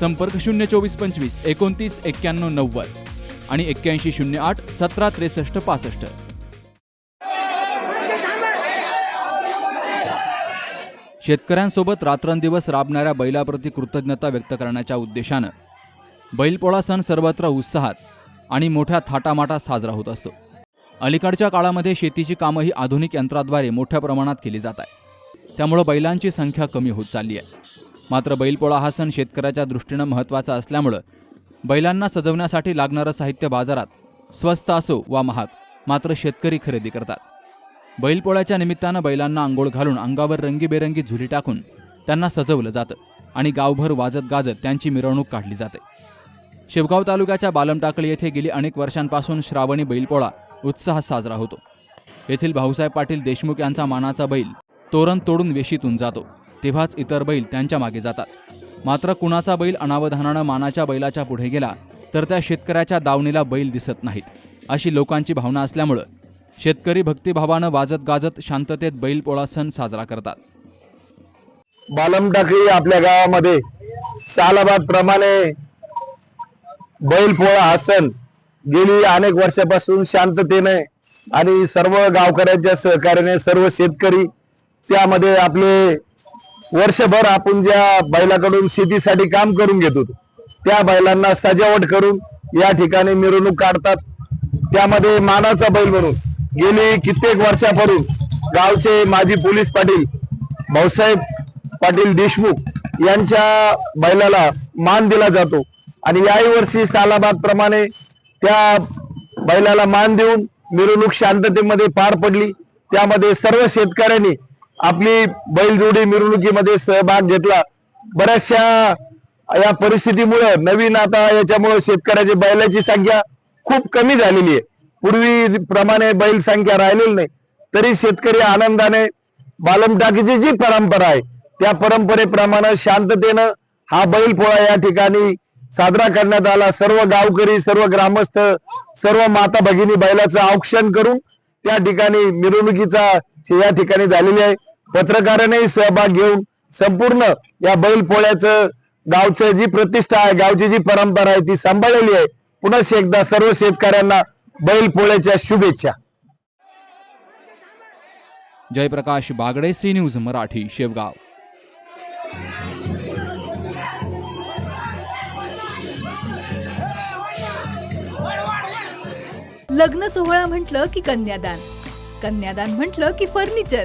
संपर्क शून्य चोवीस पंचवीस एकोणतीस एक्क्याण्णव नव्वद आणि एक्क्याऐंशी शून्य आठ सतरा त्रेसष्ट पासष्ट. शेतकऱ्यांसोबत रात्रंदिवस राबणाऱ्या बैलाप्रती कृतज्ञता व्यक्त करण्याच्या उद्देशानं बैलपोळा सण सर्वत्र उत्साहात आणि मोठ्या थाटामाटात साजरा होत असतो. अलीकडच्या काळामध्ये शेतीची कामंही आधुनिक यंत्राद्वारे मोठ्या प्रमाणात केली जात आहे. त्यामुळं बैलांची संख्या कमी होत चालली आहे. मात्र बैलपोळा हा सण शेतकऱ्याच्या दृष्टीनं महत्त्वाचा असल्यामुळं बैलांना सजवण्यासाठी लागणारं साहित्य बाजारात स्वस्त असो वा महाग मात्र शेतकरी खरेदी करतात. बैलपोळ्याच्या निमित्तानं बैलांना आंघोळ घालून अंगावर रंगीबेरंगी झुली टाकून त्यांना सजवलं जातं आणि गावभर वाजत गाजत त्यांची मिरवणूक काढली जाते. शिवगाव तालुक्याच्या बालमटाकळी येथे गेली अनेक वर्षांपासून श्रावणी बैलपोळा उत्साहात साजरा होतो. येथील भाऊसाहेब पाटील देशमुख यांचा मानाचा बैल तोरण तोडून वेशीतून जातो. तेव्हाच इतर बैल त्यांच्या मागे जातात. मात्र कुणाचा बैल अनावधानानं मानाच्या बैलाच्या पुढे गेला तर त्या शेतकऱ्याच्या दावणीला बैल दिसत नाहीत अशी लोकांची भावना असल्यामुळं शेतकरी भक्तिभावानं वाजत गाजत शांततेत बैलपोळा सण साजरा करतात. बालमटाकळी आपल्या गावामध्ये सालाबाद प्रमाणे बैलपोळा हा सण गेली अनेक वर्षापासून शांततेने आणि सर्व गावकऱ्यांच्या सहकार्याने सर्व शेतकरी त्यामध्ये आपले वर्षभर आपण ज्या बैलाकडून शेतीसाठी काम करून घेतो त्या बैलांना सजावट करून या ठिकाणी मिरवणूक काढतात. त्यामध्ये मानाचा बैल म्हणून गेली कित्येक वर्षापासून गावचे माजी पोलीस पाटील भाऊसाहेब पाटील देशमुख यांच्या बैलाला मान दिला जातो. आणि याही वर्षी सालाबाद प्रमाणे त्या बैलाला मान देऊन मिरवणूक शांततेमध्ये पार पडली. त्यामध्ये सर्व शेतकऱ्यांनी आपली बैलजोडी मिरवणुकीमध्ये सहभाग घेतला. बऱ्याचशा या परिस्थितीमुळे नवीन आता याच्यामुळे शेतकऱ्याची बैलाची संख्या खूप कमी झालेली आहे. पूर्वी प्रमाणे बैल संख्या राहिलेली नाही. तरी शेतकरी आनंदाने बालमटाकीची जी परंपरा आहे त्या परंपरेप्रमाणे शांततेनं हा बैल पोळा या ठिकाणी साजरा करण्यात आला. सर्व गावकरी सर्व ग्रामस्थ सर्व माता भगिनी बैलाचं औक्षण करून त्या ठिकाणी मिरवणुकीचा या ठिकाणी झालेली आहे. पत्रकारांनाही सहभाग घेऊन संपूर्ण या बैल पोळ्याचं गावचं जी प्रतिष्ठा आहे गावची जी परंपरा आहे ती सांभाळलेली आहे. पुन्हा एकदा सर्व शेतकऱ्यांना बैल पोळ्याच्या शुभेच्छा. Jayprakash Bagde C news Marathi Shevgaon. लग्न सोहळा म्हटलं की कन्यादान. कन्यादान म्हटलं की फर्निचर.